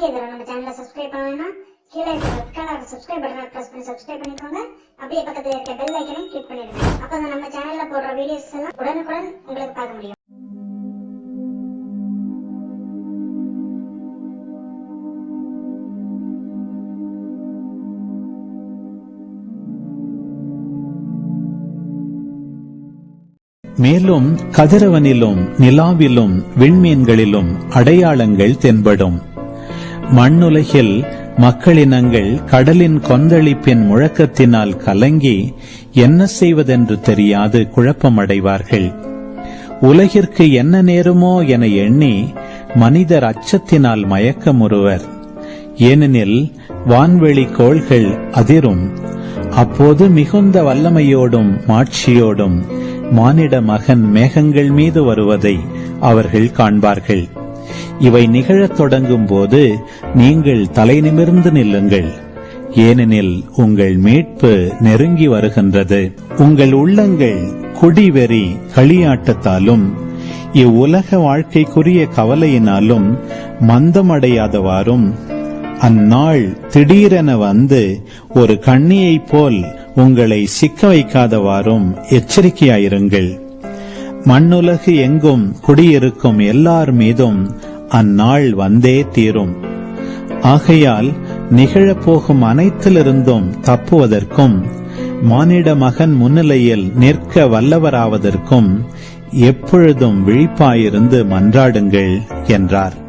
நீங்க இதுல நம்ம சேனலை சப்ஸ்கிரைப் பண்ணலைன்னா கீழே இருக்க ரெட் கலர் சப்ஸ்கிரைப் பட்டனை ப்ரெஸ் பண்ணி சப்ஸ்கிரைப் பண்ணிக்கோங்க. அப்படியே பக்கத்தில் இருக்க பெல் ஐக்கனையும் கிளிக் பண்ணிடுங்க. அப்போ நம்ம சேனலில் போடுற வீடியோஸ் எல்லாம் உடனுக்குடன் உங்களுக்கு பார்க்க முடியும். மேலும் கதிரவனிலும் நிலாவிலும் விண்மீன்களிலும் அடையாளங்கள் தென்படும். மண்ணுலகில் மக்களினங்கள் கடலின் கொந்தளிப்பின் முழக்கத்தினால் கலங்கி என்ன செய்வதென்று தெரியாது குழப்பமடைவார்கள். உலகிற்கு என்ன நேருமோ என எண்ணி மனிதர் அச்சத்தினால் மயக்கமுறுவர். ஏனெனில் வான்வெளி கோள்கள் அதிரும். அப்போது மிகுந்த வல்லமையோடும் மாட்சியோடும் மானிட மகன் மேகங்கள் மீது வருவதை அவர்கள் காண்பார்கள். இவை நிகழத் தொடங்கும் போது நீங்கள் தலை நிமிர்ந்து நில்லுங்கள். ஏனெனில் உங்கள் மீட்பு நெருங்கி வருகின்றது. உங்கள் உள்ளங்கள் குடிவெறி களியாட்டத்தாலும் இவ்வுலக வாழ்க்கைக்குரிய கவலையினாலும் மந்தமடையாதவாறும் அந்நாள் திடீரென வந்து ஒரு கண்ணியைப் போல் உங்களை சிக்க வைக்காதவாறும் எச்சரிக்கையாயிருங்கள். மண்ணுலகு எங்கும் குடியிருக்கும் எல்லார் மீதும் அந்நாள் வந்தே தீரும். ஆகையால் நிகழப்போகும் அனைத்திலிருந்தும் தப்புவதற்கும் மானிட மகன் முன்னிலையில் நிற்க வல்லவராவதற்கும் எப்பொழுதும் விழிப்பாயிருந்து மன்றாடுங்கள் என்றார்.